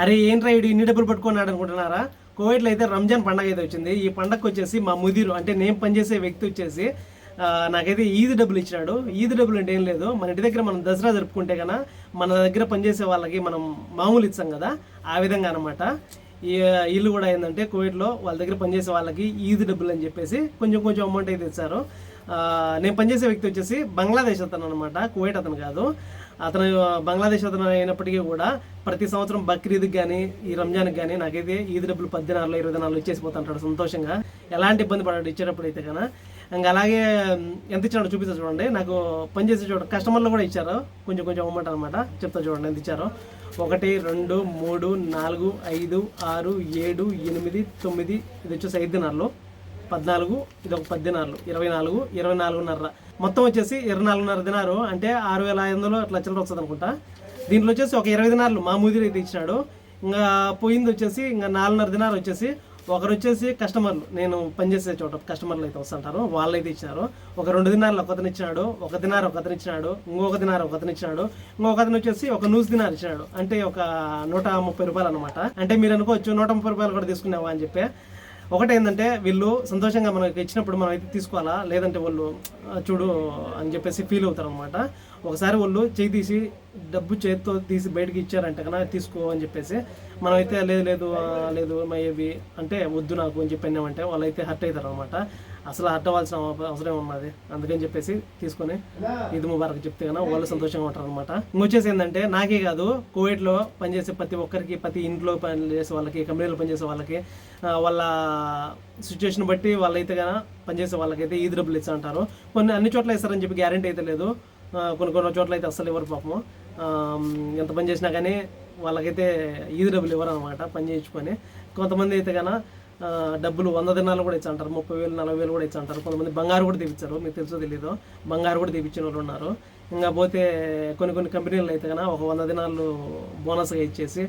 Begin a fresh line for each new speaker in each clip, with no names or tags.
అరే ఏంట్రా ఇడు ఇన్ని డబ్బులు పట్టుకున్నాడు అనుకుంటున్నారా? కోవిడ్లో అయితే రంజాన్ పండగ అయితే వచ్చింది. ఈ పండగకు వచ్చేసి మా ముదిరు అంటే నేను పనిచేసే వ్యక్తి వచ్చేసి నాకైతే ఈద్ డబ్బులు ఇచ్చినాడు. ఈద్ డబ్బులు అంటే ఏం లేదు. మన ఇంటి దగ్గర మనం దసరా జరుపుకుంటే కన్నా మన దగ్గర పనిచేసే వాళ్ళకి మనం మామూలు ఇస్తాం కదా ఆ విధంగా అనమాట ఈ ఇల్లు కూడా ఏంటంటే కోవిడ్లో వాళ్ళ దగ్గర పనిచేసే వాళ్ళకి ఈద్ డబ్బులు అని చెప్పేసి కొంచెం కొంచెం అమౌంట్ అయితే ఇచ్చారు. నేను పనిచేసే వ్యక్తి వచ్చేసి బంగ్లాదేశ్ అతను అనమాట కువైట్ అతను కాదు. అతను బంగ్లాదేశ్ అతను అయినప్పటికీ కూడా ప్రతి సంవత్సరం బక్రీద్కి కానీ ఈ రంజాన్కి కానీ నాకైతే ఈద్ డబ్బులు పద్దెనాలు ఇరవై దినాలు ఇచ్చేసిపోతుంటాడు సంతోషంగా. ఎలాంటి ఇబ్బంది పడాడు ఇచ్చేటప్పుడు అయితే కన్నా ఇంకా అలాగే ఎంత ఇచ్చాడో చూపిస్తా చూడండి. నాకు పనిచేసే చూడండి కస్టమర్లు కూడా ఇచ్చారు. కొంచెం కొంచెం అమ్మట అనమాట చెప్తా చూడండి ఎంత ఇచ్చారో. ఒకటి రెండు మూడు నాలుగు ఐదు ఆరు ఏడు ఎనిమిది తొమ్మిది ఇది వచ్చేసి ఐదు దినార్లు. పద్నాలుగు ఇది ఒక పది ఇరవై నాలుగు ఇరవై నాలుగున్నర. మొత్తం వచ్చేసి ఇరవై నాలుగున్నర దినారు. అంటే ఆరు వేల ఐదు వందలు అట్లా చిల్లర వస్తుంది అనుకుంటా. దీంట్లో వచ్చేసి ఒక ఇరవై దినాలు మా ముదిరి అయితే ఇచ్చినాడు. ఇంకా పోయింది వచ్చేసి ఇంకా నాలుగున్నర దినాలు వచ్చేసి ఒకరు వచ్చేసి కస్టమర్లు నేను పనిచేసే చోట కస్టమర్లు అయితే వస్తుంటారు వాళ్ళు అయితే ఇచ్చినారు ఒక రెండు దినాలు ఒకతను ఇచ్చినాడు ఒక దినారు ఒకతను ఇచ్చినాడు ఇంకొక దినారు ఒకతను ఇచ్చినాడు ఇంకొక అతను వచ్చేసి ఒక నూస్ దినారు ఇచ్చినాడు. అంటే ఒక నూట ముప్పై రూపాయలు అనమాట అంటే మీరు అనుకోవచ్చు నూట ముప్పై రూపాయలు కూడా తీసుకున్నావా అని చెప్పి. ఒకటి ఏంటంటే వీళ్ళు సంతోషంగా మనకి ఇచ్చినప్పుడు మనం అయితే తీసుకోవాలా? లేదంటే వాళ్ళు చూడు అని చెప్పేసి ఫీల్ అవుతారు అనమాట ఒకసారి వాళ్ళు చేయి తీసి డబ్బు చేతితో తీసి బయటకి ఇచ్చారంటే కన్నా తీసుకో అని చెప్పేసి. మనం అయితే లేదు లేదు లేదు మై అంటే వద్దు నాకు అని చెప్పి అన్నామంటే వాళ్ళు అయితే హర్ట్ అవుతారు అనమాట అసలు హర్ట్ అవ్వాల్సిన అవసరం ఉన్నది. అందుకని చెప్పేసి తీసుకొని ఇది ముబారక్ చెప్తే కన్నా వాళ్ళు సంతోషంగా ఉంటారు అనమాట ఇంకొచ్చేసి ఏంటంటే నాకే కాదు కోవిడ్లో పనిచేసే ప్రతి ఒక్కరికి ప్రతి ఇంట్లో పని చేసే వాళ్ళకి కంపెనీలో పనిచేసే వాళ్ళకి వాళ్ళ సిచ్యువేషన్ బట్టి వాళ్ళైతే కన్నా పనిచేసే వాళ్ళకైతే ఈది డబ్బులు ఇస్తా అంటారు కొన్ని అన్ని చోట్ల ఇస్తారని చెప్పి గ్యారంటీ అయితే లేదు. కొన్ని కొన్ని చోట్ల అయితే అస్సలు ఇవ్వరు పాపము. ఎంత పని చేసినా కానీ వాళ్ళకైతే ఈది డబ్బులు ఇవ్వరు అనమాట పని చేయించుకొని. కొంతమంది అయితే కన్నా డబ్బులు వంద దినాలు కూడా ఇచ్చంటారు ముప్పై వేలు నలభై వేలు కూడా ఇచ్చంటారు. కొంతమంది బంగారు కూడా తెప్పించారు మీకు తెలుసో తెలీదు. బంగారు కూడా తెప్పించిన వాళ్ళు ఉన్నారు. ఇంకా పోతే కొన్ని కొన్ని కంపెనీలు అయితే కన్నా ఒక వంద దినాలు బోనస్గా ఇచ్చేసి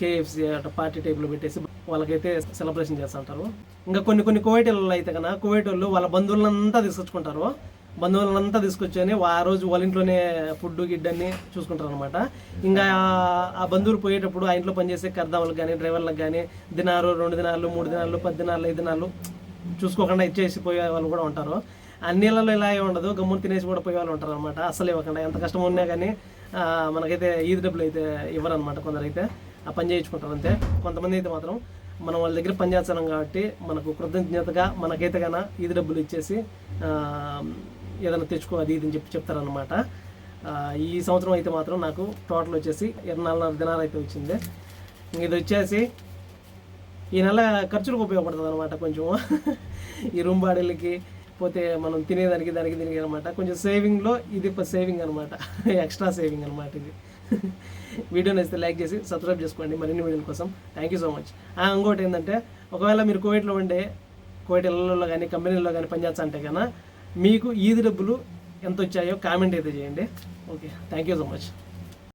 కేఎఫ్సి అట్లా పార్టీ టైప్లో పెట్టేసి వాళ్ళకైతే సెలబ్రేషన్ చేస్తుంటారు. ఇంకా కొన్ని కొన్ని కోవిడ్ వాళ్ళు అయితే కన్నా కోవిడ్ వాళ్ళు వాళ్ళ బంధువులంతా తీసుకొచ్చుకుంటారు. బంధువులంతా తీసుకొచ్చుకొని ఆ రోజు వాళ్ళ ఇంట్లోనే ఫుడ్ గిడ్ అన్ని చూసుకుంటారు అనమాట ఇంకా ఆ- బంధువులు పోయేటప్పుడు ఆ ఇంట్లో పనిచేసే కర్దాములకు కానీ డ్రైవర్లకు కానీ దినాలు రెండు దినాలు మూడు దినాలు పది దినాలు ఐదు దినాలు చూసుకోకుండా ఇచ్చేసి పోయే వాళ్ళు కూడా ఉంటారు. అన్నిళ్ళలో ఇలా ఉండదు గమ్మును తినేసి కూడా పోయే వాళ్ళు ఉంటారు అనమాట అసలు ఇవ్వకుండా. ఎంత కష్టం ఉన్నా కానీ మనకైతే ఈది డబ్బులు అయితే ఇవ్వరనమాట కొందరైతే. ఆ పని చేయించుకుంటారు అంతే. కొంతమంది అయితే మాత్రం మనం వాళ్ళ దగ్గర పనిచేస్తున్నాం కాబట్టి మనకు కృతజ్ఞతగా మనకైతే కన్నా ఈది డబ్బులు ఇచ్చేసి ఏదైనా తెచ్చుకో అది ఇది అని చెప్పి చెప్తారనమాట ఈ సంవత్సరం అయితే మాత్రం నాకు టోటల్ వచ్చేసి ఇరవై నాలుగున్నర దినాలు అయితే వచ్చింది. ఇది వచ్చేసి ఈ నెల ఖర్చులకు ఉపయోగపడుతుంది అనమాట కొంచెం. ఈ రూమ్ బాడీలకి పోతే మనం తినేదానికి దానికి దీనికి అనమాట కొంచెం సేవింగ్లో ఇది సేవింగ్ అనమాట ఎక్స్ట్రా సేవింగ్ అనమాట ఇది. వీడియో నచ్చితే లైక్ చేసి సబ్స్క్రైబ్ చేసుకోండి. మరిన్ని వీడియోల కోసం థ్యాంక్ యూ సో మచ్. ఇంకోటి ఏంటంటే ఒకవేళ మీరు కోవిడ్లో ఉండే కోవిడ్ ఇళ్ళలో కానీ కంపెనీల్లో కానీ పనిచేస్తా అంటే కన్నా మీకు ఈది డబ్బులు ఎంత వచ్చాయో కామెంట్ అయితే చేయండి. Okay thank you so much